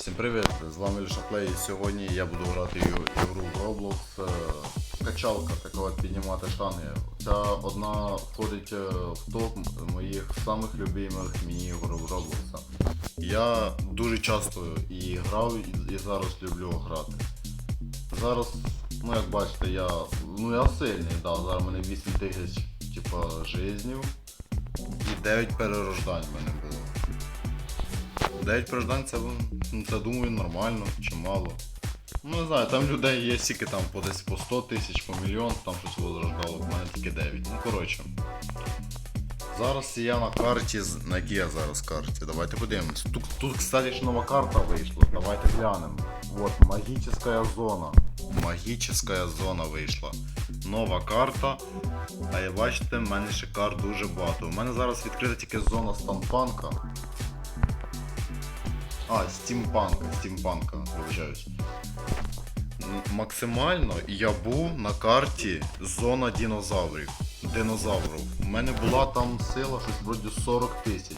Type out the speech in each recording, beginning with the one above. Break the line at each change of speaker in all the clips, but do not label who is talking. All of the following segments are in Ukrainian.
Всім привіт! З вами Ліша Плей. І Сьогодні я буду грати ігру в Roblox. Е, Качалка, така піднімати штанги. Ця одна входить е, в топ моїх самих любимих міні-ігор в Roblox. Я дуже часто і грав, і, зараз люблю грати. Зараз, ну як бачите, я, ну я сильний, да, зараз мене 8 тисяч типа, жизнів і 9 перерождань в мене було. 9 переждань це, ну, це думаю нормально чи мало. Ну не знаю, там людей є стільки там по десь по 100 тисяч, по мільйон, там щось возрождало, в мене тільки 9. Ну коротше. Зараз я на карті, на якій я зараз карті. Давайте подивимось. Тут, тут кстати, ж нова карта вийшла. Давайте глянемо. Вот, магічна зона. Магічна зона вийшла. Нова карта. А я бачите, в мене ще карт дуже багато. У мене зараз відкрита тільки зона стампанка. А, стімпанка, стімпанка, вибачаюсь. Максимально я був на карті зона динозаврів. Динозаврів. У мене була там сила щось вроді 40 тисяч.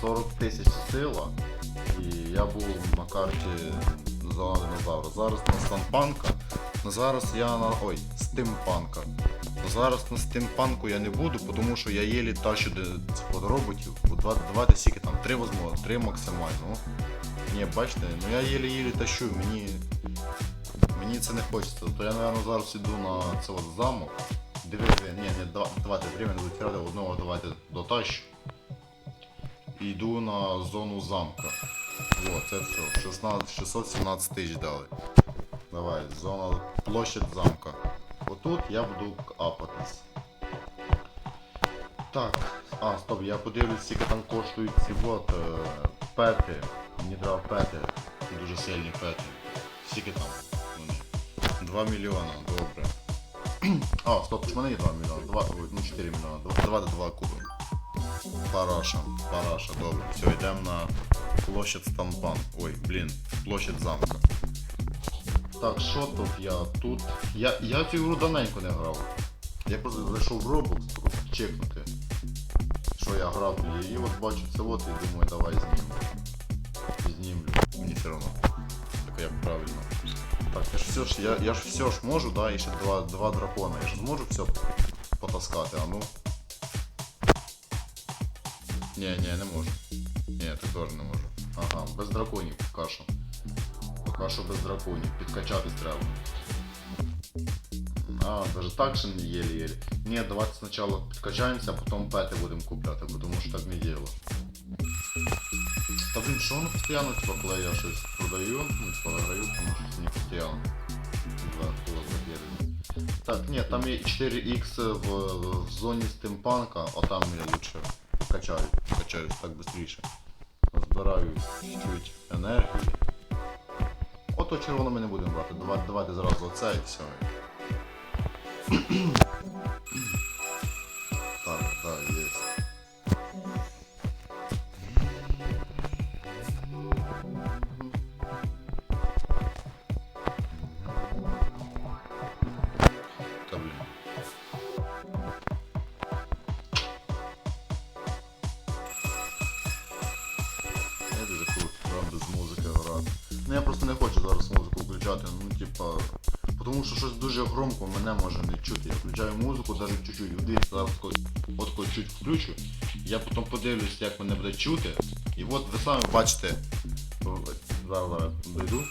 40 тисяч сила. І я був на карті зона динозаврів. Зараз на стампанка. Ну, Зараз я на. ой, стимпанка. Зараз на стимпанку я не буду, тому що я єлі тащу роботів. Давайте скільки там, три возьму, три максимально. Ну, ні, бачите, ну я єлі-єлі тащу, мені. Мені це не хочеться. То я, напевно, зараз іду на це замок. Диви, ні, ні, давайте время не витирати, одного давайте дотащу. І йду на зону замка. О, це все. 16, 617 тисяч дали. Давай, зона площадь замка. Отут я буду апатись. Так, а, стоп, я подивлюсь, скільки там коштують ці вот е, пети. Мені треба пети. Дуже сильні пети. Скільки там 2 мільйона, добре. А, стоп, в мене є 2 мільйона. 2, ну 4 мільйона. Два- Давайте 2 купимо. Параша, параша, добре. Все, йдемо на площадь Стампан. Ой, блін, площадь замка. Так, що тут я? Тут. Я, я цю ігру давненько не грав. Я просто зайшов в Roblox просто чекнути, що я грав в її. От бачу це от і думаю, давай зніму. Знімлю. Мені все одно. Так як правильно. Так, я ж все ж, я, я ж все ж можу, да, і ще два, два дракона. Я ж зможу все потаскати, а ну. Ні, ні, не можу. Ні, ти теж не можу. Ага, без драконів поки що без драконів. Підкачатись треба. А, даже так ще не єлі-єлі. Ні, давайте спочатку підкачаємося, а потім пети будемо купляти, бо тому що так не діло. Та блін, що воно постійно, типа, коли я щось продаю, ну, типа, виграю, тому що не постійно. Два. Так, ні, там є 4х в, в зоні стимпанка, а там я лучше качаю, качаюсь так швидше. Збираю чуть енергії. Ото червоно ми не будемо брати. Давайте, давайте зразу оце і все. Навіть чуть-чуть, зараз от коли чуть включу. Я потім подивлюсь, як мене буде чути. І от ви самі бачите. Зараз зараз дойду.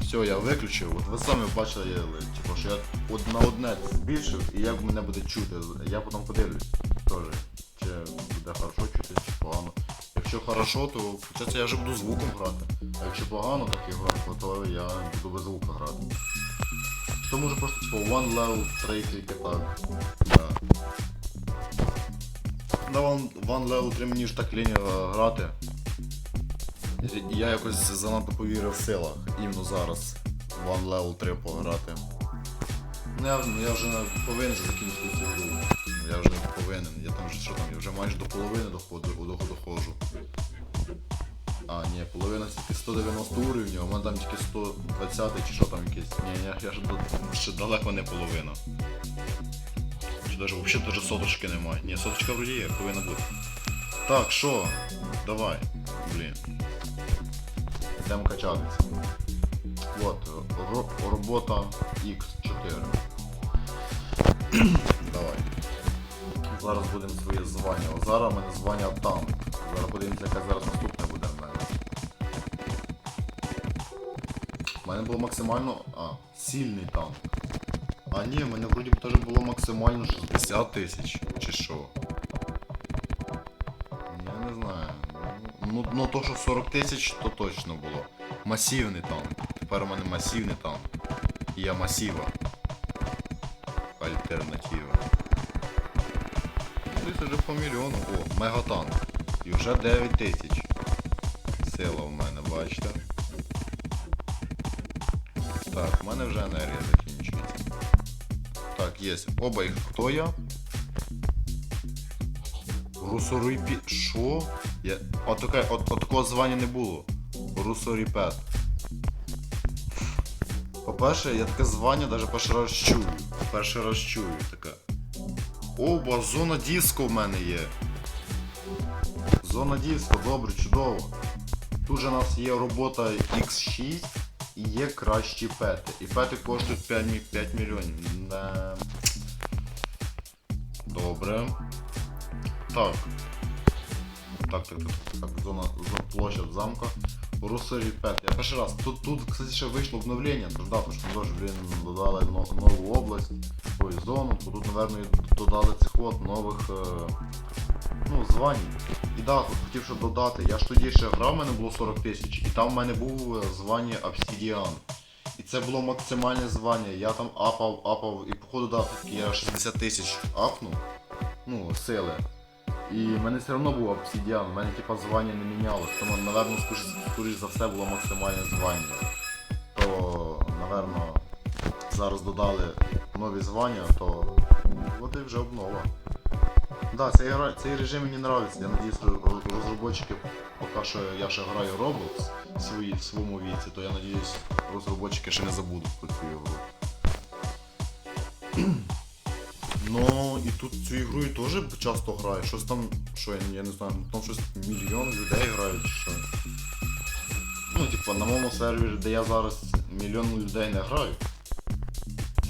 Все, я виключив. От ви самі бачили, типу, що я од- на одне збільшив і як мене буде чути. Я потім подивлюсь теж, чи буде хорошо чути, чи погано. Якщо хорошо, то виходить, я вже буду звуком грати. А якщо погано, так і грати, то я буду без звука грати. То може просто типу one level, тільки так. Да. На one, one level 3 мені ж так лінь е, грати. Я якось занадто повірив в силах, іменно зараз. One level 3 пограти. Ну я, ну, я вже не повинен закінчити цю гру. Я вже не повинен. Я там вже що там, я вже майже до половини доходу, до- доходжу. А, ні, половина тільки 190 уровнів, а в мене там тільки 120 чи що там якесь. Ні, я, я ж ще далеко не половина. Чи даже взагалі даже соточки немає. Ні, соточка вроді є, повинна бути. Так, що? Давай. блін. Йдемо качатися. От, робота X4. Давай. Зараз будемо своє звання. Зараз в мене звання танк. Зараз подивимося, яке зараз наступне мене було максимально. А, сильний танк. А ні, в мене вроді б теж було максимально 60 тисяч. Чи що? Я не знаю. Ну, ну то, що 40 тисяч, то точно було. Масивний танк. Тепер у мене масивний танк. Я масива. Альтернатива. Десь вже по мільйону. О, мегатанк. І вже 9 тисяч. Сила в мене, бачите? Так, в мене вже енергія закінчується. Так, є. Оба їх. Хто я? Русорипі. Що? Я... Таке, от, от такого звання не було. Русоріпет. По-перше, я таке звання навіть перший раз чую. Перший раз чую таке. Оба, зона диско в мене є. Зона диско, добре, чудово. Тут же у нас є робота X6 є кращі пети. І пети коштують 5, 5 мільйонів. Не... Добре. Так. Так, так, так, так, зона, зона площадь замка. Русарі 5. Я перший раз. Тут, тут, кстати, ще вийшло обновлення, да, тож ми теж, додали нову область, ой, зону, то тут, і додали цих от нових е, ну, звань. І да, хотів ще додати, я ж тоді ще грав, в мене було 40 тисяч, і там в мене був е, звання Obsidian. І це було максимальне звання. Я там апав, апав, і походу да, я 60 тисяч апнув, ну, сили. І в мене все одно був обсидіан, в мене типа звання не мінялось, тому, напевно, скоріш за все було максимальне звання. То, напевно, зараз додали нові звання, то от і вже обнова. Да, цей, цей режим мені подобається. Я надіюсь, що роз- поки що я ще граю Roblox в, своєму віці, то я надіюсь, розробники ще не забудуть про цю ігру. Ну і тут цю ігру я теж часто граю. Щось там, що я, не знаю, там щось мільйон людей грають чи що. Ну, типа, на моєму сервері, де я зараз мільйон людей не граю.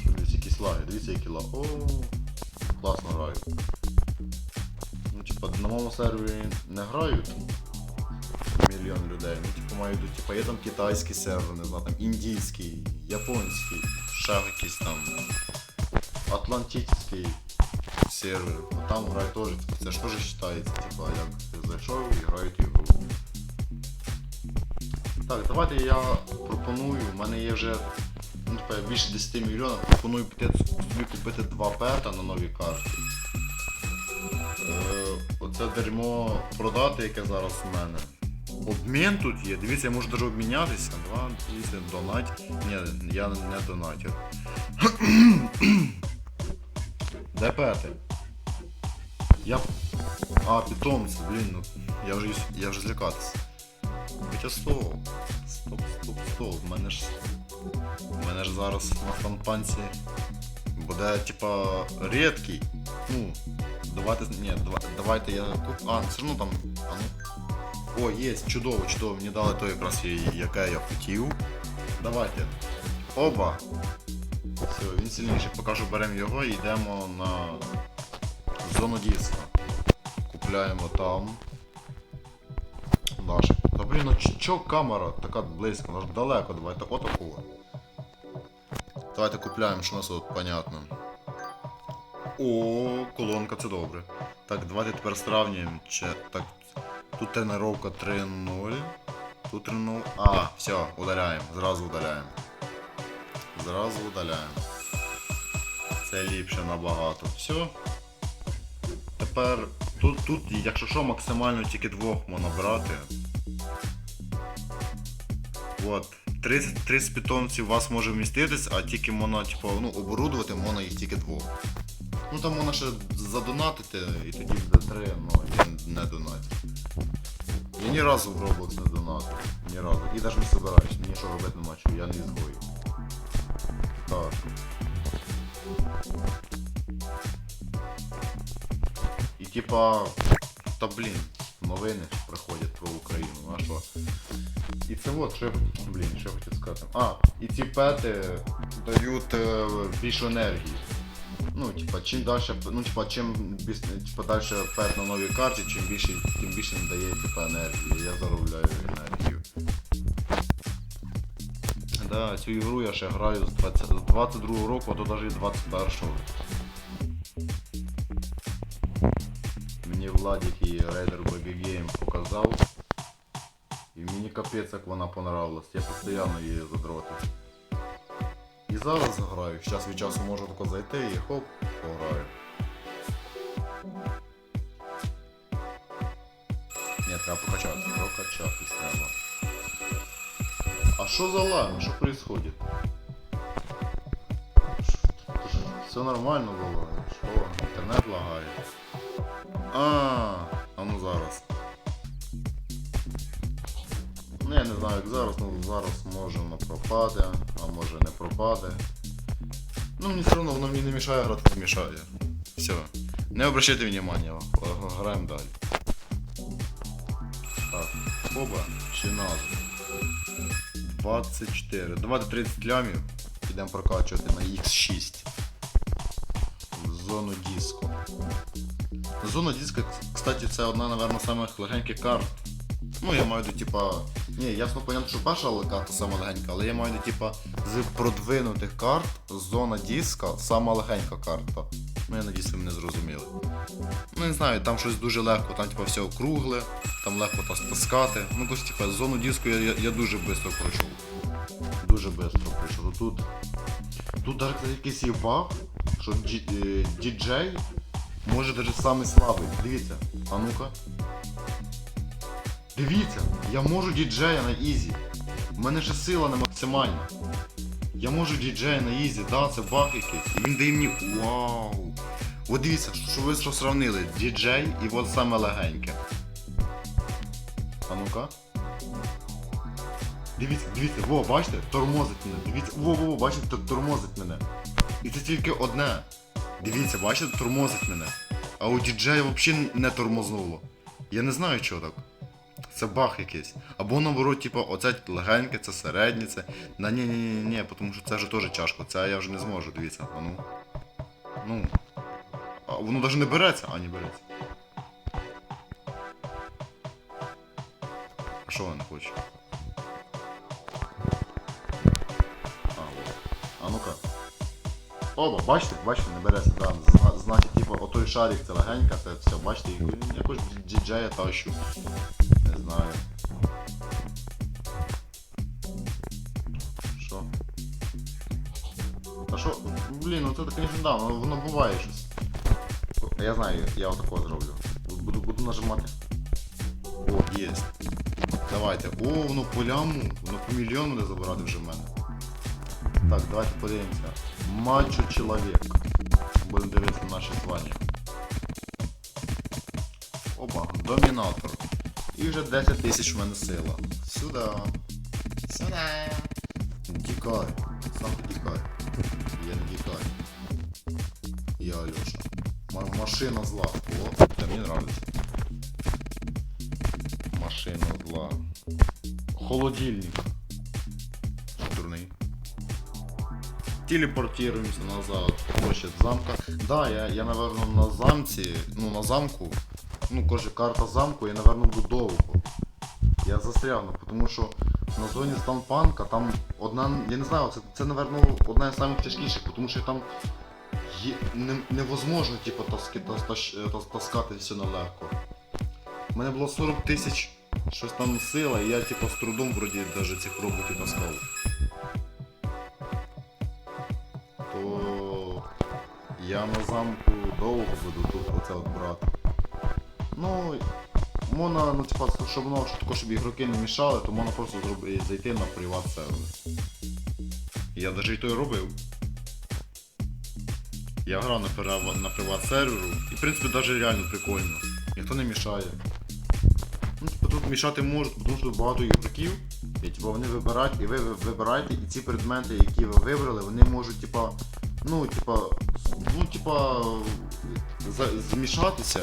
Дивіться, якісь лаги, дивіться, які лаги. О, класно граю. На моєму сервері не грають мільйон людей. Ну, типу, маю типа, є там китайський сервер, не знаю, там індійський, японський, ще якийсь там атлантичний сервер. Ну, там грають теж, це ж теж вважається, типа, як зайшов і грають ігру. Так, давайте я пропоную, в мене є вже ну, типа, більше 10 мільйонів, пропоную піти собі купити два пета на новій карті. Оце дерьмо продати, яке зараз у мене. Обмін тут є, дивіться, я можу навіть обмінятися. Два, дивіться, донать. Ні, я не донатер. Де пети? Я. А, питомці, блін, ну я вже я вже злякатися. Хоча стоп. Стоп, стоп, стоп. В мене ж. В мене ж зараз на фанпанці буде типа рідкий. Ну, давайте. Ні, давайте я куп. А, все одно там. А ну. О, є, чудово, чудово. Мені дали то якраз яке я хотів. Давайте. Оба. Все, він сильніший. Поки що беремо його і йдемо на зону диска. Купляємо там. Наш. Та блін, ну чо камера така близько, вона далеко, давайте отаку. Давайте купляємо, що у нас тут понятно. О, колонка, це добре. Так, давайте тепер сравнюємо. Че, так, тут тренировка 3.0. Тут 3.0. А, все, удаляємо. Зразу удаляємо. Зразу удаляємо. Це ліпше набагато. Все. Тепер тут, тут, якщо що, максимально тільки двох можна брати. От. 30, 30 питомців у вас може вміститись, а тільки можна, типу, ну, оборудувати можна їх тільки двох. Ну там можна ще задонатити і тоді буде три, ну я не донатив. Я ні разу в Roblox не донатив. Ні разу. І навіть не собираюсь, що робити нема чого, я не ізгой. Так. І типа. Та блін, новини приходять про Україну. Ну а що? І це от, що я, блін, що я хотів сказати. А, і ці пети дають е, більшу енергії. Ну, типа, чим далі, ну, типа, чим типа, далі пет на новій карті, чим більше, тим більше він дає типа, енергії. Я заробляю енергію. Да, цю ігру я ще граю з 20, з 22 року, а то навіть 21-го. Мені Владик і Raider Baby Game показав. І мені капець як вона понравилась. Я постійно її задротив. І зараз граю. Зараз від часу можу тако зайти і хоп, пограю. Ні, треба прокачатися, прокачатись треба. А що за лаги? Що происходит? Все нормально було. Що? Інтернет лагає. А, а ну зараз. Ну я не знаю як зараз, ну зараз може воно пропаде, а може не пропаде. Ну мені все одно воно мені не мішає грати, не мішає. Все. Не обращайте внимания, граємо далі. Так, оба чи назва. 24. Давайте 30 лямів. Підемо прокачувати на X6. В зону диско. Зона диска, кстати, це одна, напевно, з самих легеньких карт. Ну, я маю до типа. Ні, ясно понятно, що перша карта сама легенька, але я маю до типа з продвинутих карт зона диска сама легенька карта. Ну я надіюсь, ви мене зрозуміли. Ну не знаю, там щось дуже легко, там типа все округле, там легко тас- таскати. Ну якось типа зону диску я, я, я дуже швидко пройшов. Дуже швидко пройшов. Тут. Тут навіть якийсь є що е, діджей може навіть самий слабий. Дивіться, а ну-ка. Дивіться, я можу діджея на ізі. У мене ще сила не максимальна. Я можу діджея на ізі, да, це баг якийсь. І він дає мені. Вау! От дивіться, що ви що сравнили. Діджей і от саме легеньке. А ну-ка. Дивіться, дивіться, во, бачите, тормозить мене. Дивіться, во, во, во, бачите, тормозить мене. І це тільки одне. Дивіться, бачите, тормозить мене. А у діджея взагалі не тормознуло. Я не знаю, чого так. Це баг якийсь. Або наоборот, типу, оце легеньке, це середнє, це. На ні, ні, ні, ні, тому що це вже теж тяжко. Це я вже не зможу, дивіться. А ну. Ну. А воно навіть не береться, а не береться. А що вона хоче? А. А ну-ка. Оба, бачите, бачите, не береться, да. Зна- Значить, типу, отой шарик це легенька, це все, бачите, якось діджея тащу. Не знаю. Що? А що? Блін, ну це, звісно, да, воно, воно буває щось. Я знаю, я отако зроблю. Буду, буду нажимати. О, є. Давайте. О, воно по ляму, воно по мільйону буде забирати вже в мене. Так, давайте подивимося. Мачо чоловік. Будемо дивитися на наші звання. Опа, домінатор. І вже 10 тисяч в мене сила. Сюда. Сюда. Тікай. Сам ти тікай. Я не тікаю. Я Алёша. Ма- машина зла. О, це мені нравится. Машина зла. Холодильник. Дурний. Телепортируемся назад в площадь замка. Да, я, я, наверное, на замці, ну на замку, ну, короче, карта замку, я, наверное, буду довго. Я застряв, ну, тому що на зоні станпанка там одна, я не знаю, це, це наверное, одна з самих тяжкіших, тому що там є, не, невозможно типу, таски, тас, тас, тас, таскати все нелегко. У мене було 40 тисяч щось там сила, і я типу, з трудом вроді даже цих роботів таскав. То я на замку довго буду тут оце от брати. Ну, можна, ну, типа, щоб воно щоб також, щоб ігроки не мішали, то можна просто зробити, зайти на приват сервер. Я навіть і то робив. Я грав на, на приват серверу і в принципі навіть реально прикольно. Ніхто не мішає. Ну, типу, тут мішати можуть, тому що багато ігроків, і типу, вони вибирають, і ви- вибираєте, і ці предмети, які ви вибрали, вони можуть, типа, ну, типа, ну, типа, змішатися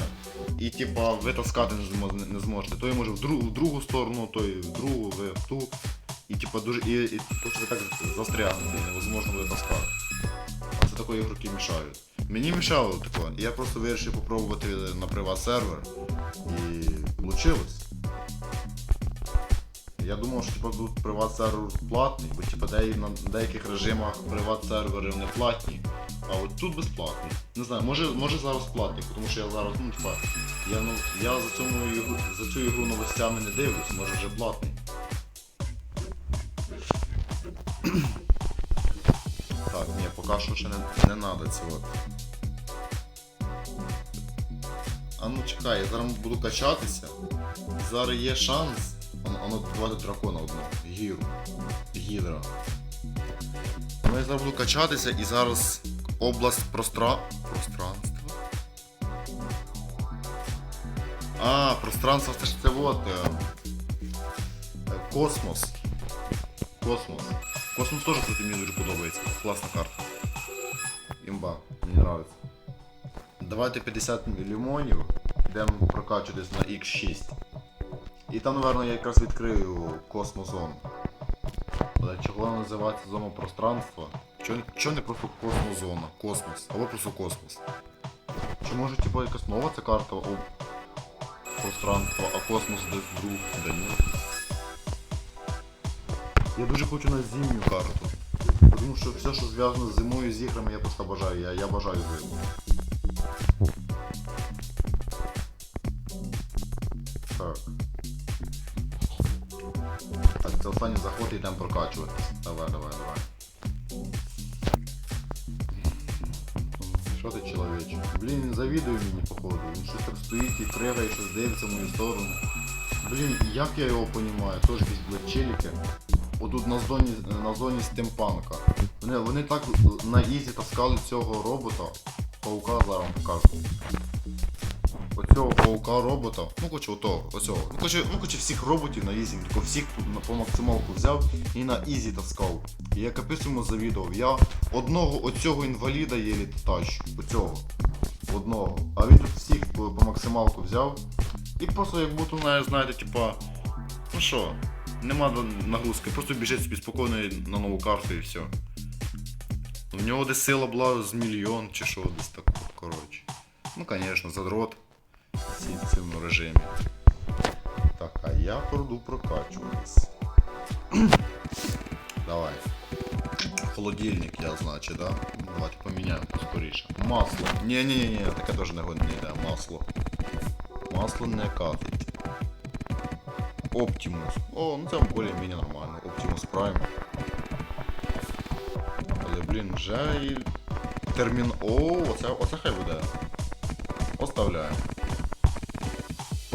і типа витаскати не, змо- не зможете. Той може в, друг, в другу сторону, той в другу, ви в ту. І типа дуже. І, і то, що ви так застрягнете, невозможно витаскати. А це такої ігроки мішають. Мені мішало таке. Я просто вирішив попробувати на приват сервер і вийшло. Я думав, що типа тут приват сервер платний, бо типа де, на деяких режимах приват сервери не платні, а от тут безплатний. Не знаю, може, може зараз платний, тому що я зараз, ну типа, я, ну, я за, цьому за цю ігру новостями не дивлюсь, може вже платний. Так, ні, поки що ще не, не надо цього. А ну чекай, я зараз буду качатися. Зараз є шанс. Воно, давайте дракона одного. Гіру. Гідра. Ну я зараз буду качатися і зараз область простра... пространства. А, пространство це ж це вот. Е, космос. Космос. Космос теж, кстати, мені дуже подобається. Класна карта. Імба, мені нравится. Давайте 50 лимонів, йдемо прокачуватись на X6. І там, напевно, я якраз відкрию космозону. Але чого називається зона пространства? Чого, чого не просто космозона? Космос. Або просто космос. Чи може типу якась нова ця карта о, пространства, а космос десь друг? Да ні. Я дуже хочу на зимню карту. Тому що все, що зв'язано з зимою з іграми, я просто бажаю. Я, я бажаю зиму. Так. Так, це останній заход і йдемо прокачуватись. Давай, давай, давай. Чоловіче? Блін, він завідує мені, походу. Він щось так стоїть і пригає, щось дивиться в мою сторону. Блін, як я його розумію? Теж якісь блядь. Отут на зоні, на зоні стимпанка. Вони, вони так на ізі таскали цього робота. Паука зараз покажу. Оцього паука робота. Ну короче, отого, оцього. Ну короче, ну короче, всіх роботів на ізі, тільки всіх тут по максималку взяв і на ізі таскав. І я капець йому завідував. Я одного оцього інваліда єлі тащу. Оцього. Одного. А він тут всіх по, по максималку взяв. І просто як будто, знає- знаєте, типа. Ну що, нема на- нагрузки, просто біжить собі спокійно на нову карту і все. У нього десь сила була з мільйон чи що, десь так, коротше. Ну, звісно, задрот в цьому режимі. Так, а я пойду прокачуватись. Давай. Холодильник, я значить, да? Давайте поміняємо поскоріше. Масло. Ні, ні, ні, ні, таке теж не годне йде. Масло. Масло не катить. Оптимус. О, ну це більш-менш нормально. Оптимус Prime. Але, блін, вже і термін. О, оце, оце хай буде. Оставляємо.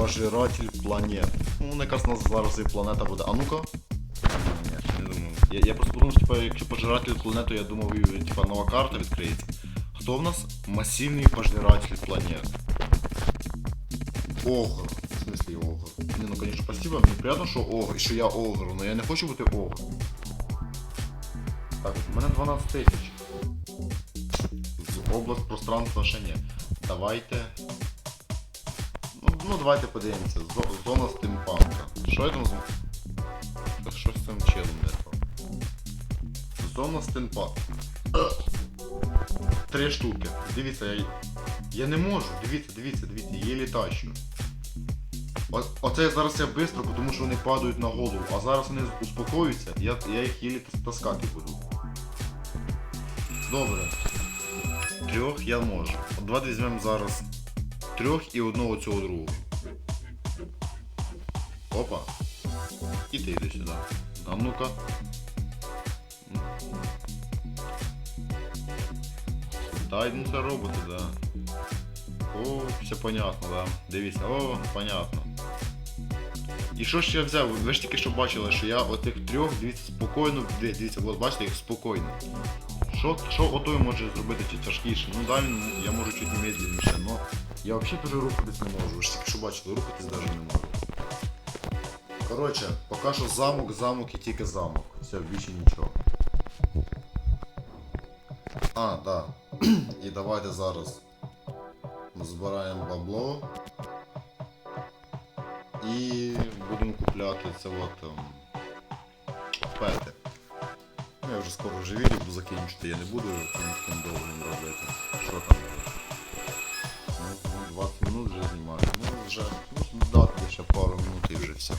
Пожиратель планет. Ну, не якраз у нас зараз і планета буде. А ну-ка. Ні, не думаю. Я, я просто подумав, типа, якщо пожиратель планету, я думав, і, типа, нова карта відкриється. Хто в нас? Масивний пожиратель планет. Огр. В смысле огр? Не, ну конечно, спасибо, мне приятно, що огр, що я огр, но я не хочу бути огр. Так, у мене 12 тисяч. Область пространства ще. Давайте. Давайте подивимося. Зона стимпанка. Що я там з... Щось з цим челом не то. Зона стимпанка. Три штуки. Дивіться, я. Я не можу. Дивіться, дивіться, дивіться, єлі тащу. О- Оце зараз я швидко, тому що вони падають на голову, а зараз вони успокоюються, я, я їх єлі таскати буду. Добре. Трьох я можу. Давайте візьмемо зараз трьох і одного цього другого. Опа. І ти йди сюди. А ну-ка. Дай ну це роботи, да. О, все понятно, да. Дивіться, о, понятно. І що ж я взяв? Ви ж тільки що бачили, що я отих трьох, дивіться, спокійно, дивіться, от бачите їх спокійно. Що, що отой може зробити чи тяжкіше? Ну да, я можу чуть медленніше, но я взагалі дуже рухатись не можу. Ви ж тільки що бачили, рухатись навіть не можу. Коротше, поки що замок, замок і тільки замок. Все, більше нічого. А, да. І давайте зараз збираємо бабло. І будемо купляти це от ем, пети. Ну, я вже скоро вже відео закінчити, я не буду таким довгим робити. Що там? Ну, 20 минут вже знімаю. Ну вже ну, дати ще пару минут і вже все.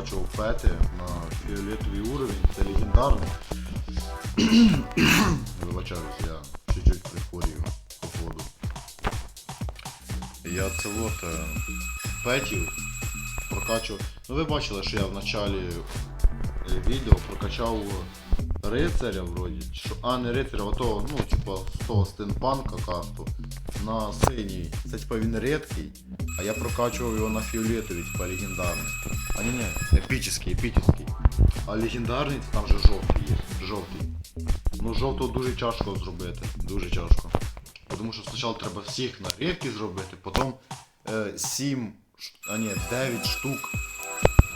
Прокачував пети на фіолетовий уровень, це легендарний. Вибачаюсь, я чуть-чуть прихворію походу. Я це от е, петів прокачував. Ну ви бачили, що я в началі е, відео прокачав рицаря вроді. Що, а не рицаря, а того, ну, типа, з того стенпанка карту на синій. Це типа він рідкий, а я прокачував його на фіолетовий, типа легендарний. А ні, ні, епічний, епічний. А легендарний там же жовтий є. Жовтий. Ну жовтого дуже тяжко зробити. Дуже тяжко. Тому що спочатку треба всіх на рідкі зробити, потім е, 7, а ні, 9 штук.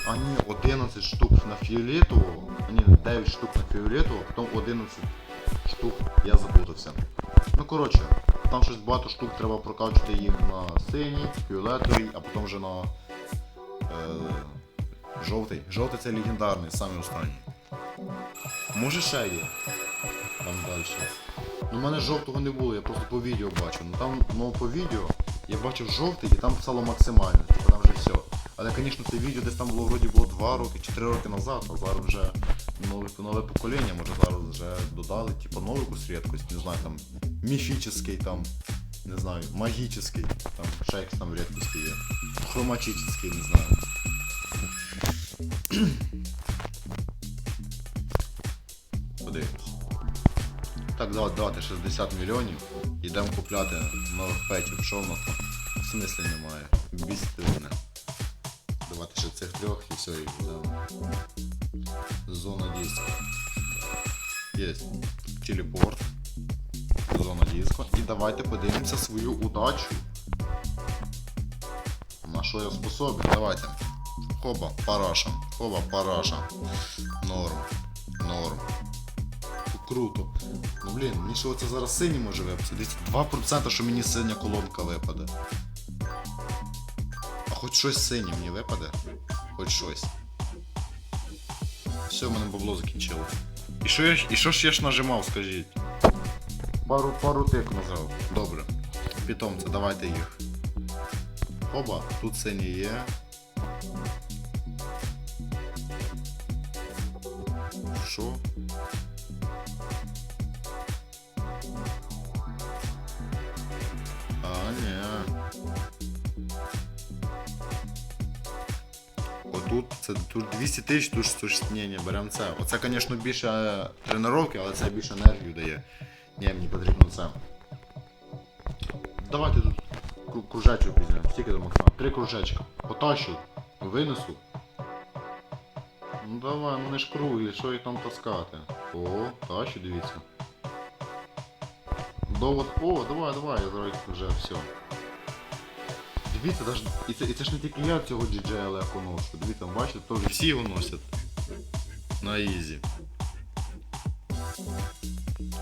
А ні, 11 штук на фіолетового. А ні, 9 штук на фіолетового, потім 11 штук я запутався. Ну коротше, там щось багато штук треба прокачувати їх на синій, фіолетовий, а потім вже на е, жовтий. Жовтий це легендарний, самий останній. Може ще є. Там далі. Ну, у мене жовтого не було, я просто по відео бачив. Ну там ну, по відео я бачив жовтий і там писало максимально, типу там вже все. Але, звісно, це відео десь там було вроді було 2 роки чи 3 роки назад, а зараз вже нове, нове покоління, може зараз вже додали, типу, нову якусь рідкость, не знаю, там міфічний, там, не знаю, магічний, там якісь там рідкості є. Хроматичний, не знаю. Подивимось. Так, давайте, давайте 60 мільйонів. Йдемо купляти нових петів. Що в там? Смислі немає. Бісти мене. Давайте ще цих трьох і все, і йдемо. Зона диска. Є. Телепорт. Зона диска. І давайте подивимося свою удачу. На що я способен? Давайте. Хоба, параша. Хоба, параша. Норм. Норм. Круто. Ну блін, мені що це зараз синій може випасти. Десь 2% що мені синя колонка випаде. А хоч щось синє мені випаде. Хоч щось. Все, в мене бабло закінчилось. І що, і що ж я ж нажимав, скажіть? Пару пару тик нажав. Добре. Питомці, давайте їх. Оба, тут сині є. 200 тисяч, тут 160, ні, ні, беремо це. Оце, звісно, більше е, тренування, але це більше енергію дає. Ні, мені потрібно це. Давайте тут кру- кружечок візьмемо. Скільки там Максим? Три кружечка. Потащу. Винесу. Ну давай, ну ж круглі, що їх там таскати. О, тащу, дивіться. Довод. О, давай, давай, я зараз вже все. Дивіться, даже, і, це, і це ж не тільки я цього DJI легко ношу. Дивіться, бачите, теж всі його носять. На ізі.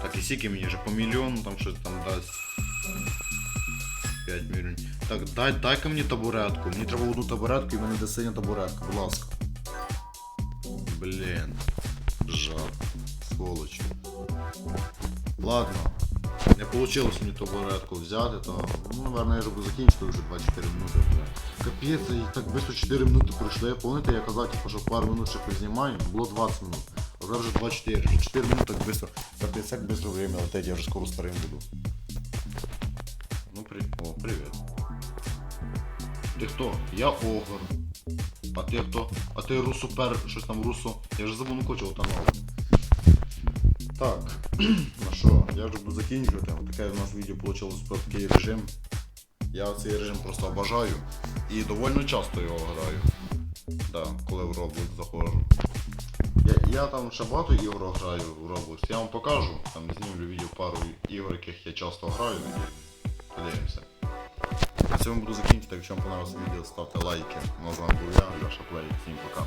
Так, і скільки мені вже по мільйону там щось там дасть. 5 мільйонів. Так, дай, дай-ка мені табуретку. Мені треба одну табуретку і в мене де синя табуретка, будь ласка. Блін. Жах. Сволоч. Ладно. Вийшло мені табуретку взяти, то, ну, наверное, я буду закінчити вже 24 минути. Капець, і так швидко 4 минути пройшли. Пам'ятаєте, я казав, типу, що пару минут ще познімаю, було 20 минут. А зараз вже 24, вже 4 минути так швидко. Капець, як швидко время летить, я вже скоро старим буду. Ну, при... О, привіт. Ти хто? Я Огор. А ти хто? А ти Русупер, щось там Русо. Я вже забув, ну хочу отанов. Так, ну що, я вже буду закінчувати. Таке у нас відео вийшло про такий режим. Я цей режим просто обожаю. І доволі часто його граю. Да, коли в Roblox заходжу. Я, я там ще багато ігор граю в Roblox, я вам покажу, там знімлю відео пару ігор, яких я часто граю, подивимося. На цьому буду закінчити, якщо вам понравилось відео, ставте лайки. Ну, з вами був я, Леша Плей, всім пока.